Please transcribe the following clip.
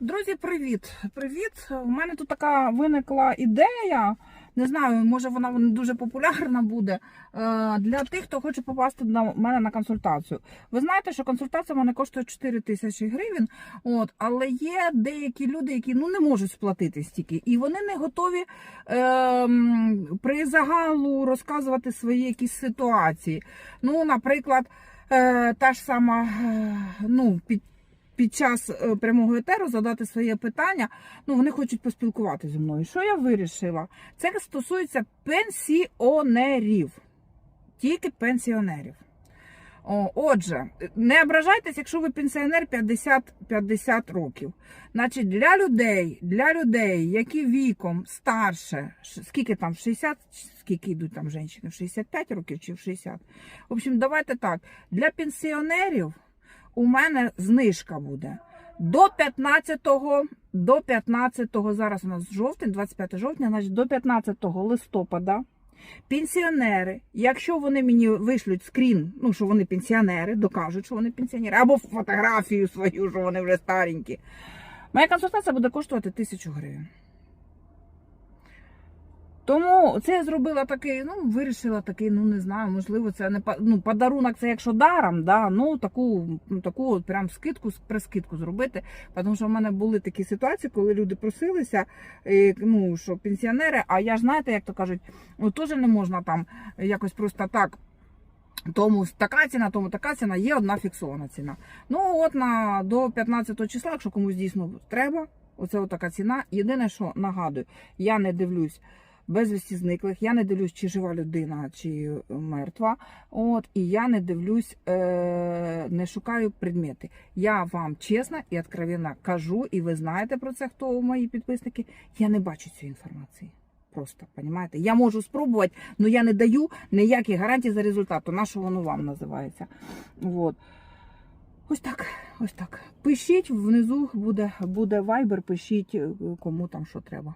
Друзі, привіт! Привіт! У мене тут така виникла ідея. Не знаю, може вона дуже популярна буде е, для тих, хто хоче попасти до мене на консультацію. Ви знаєте, що консультація в мене коштує 4 тисячі гривень, от, але є деякі люди, які ну, не можуть сплатити стільки, і вони не готові е, при загалу розказувати свої якісь ситуації. Ну, наприклад, е, та ж сама е, ну, під під час е, прямого етеру задати своє питання. Ну, вони хочуть поспілкуватися зі мною. Що я вирішила? Це стосується пенсіонерів. Тільки пенсіонерів. Отже, не ображайтесь, якщо ви пенсіонер 50, 50 років. Значить, для людей, для людей, які віком старше, скільки там, 60, скільки йдуть там жінки, в 65 років чи в 60. В общем, давайте так. Для пенсіонерів у мене знижка буде. До 15-го, до 15-го, зараз у нас жовтень, 25 жовтня, значить до 15 листопада пенсіонери, якщо вони мені вишлють скрін, ну що вони пенсіонери, докажуть, що вони пенсіонери, або фотографію свою, що вони вже старенькі, моя консультація буде коштувати тисячу гривень. Тому це я зробила такий, ну, вирішила такий, ну не знаю, можливо, це не ну, подарунок, це якщо даром, да, ну таку, ну, таку от прям скидку, прискидку зробити. Тому що в мене були такі ситуації, коли люди просилися, е, ну, що пенсіонери, а я ж знаєте, як то кажуть, ну теж не можна там якось просто так. Тому така ціна, тому така ціна, є одна фіксована ціна. Ну от на до 15 числа, якщо комусь дійсно треба, оце така ціна. Єдине, що нагадую, я не дивлюсь безвісті зниклих, я не дивлюсь, чи жива людина, чи мертва. От, і я не дивлюсь, е, не шукаю предмети. Я вам чесно і откровенно кажу, і ви знаєте про це, хто у мої підписники. Я не бачу цієї інформації. Просто, понімаєте? Я можу спробувати, але я не даю ніяких гарантій за результат. На що воно вам називається? От. Ось так, ось так. Пишіть внизу буде, буде вайбер, пишіть е, кому там що треба.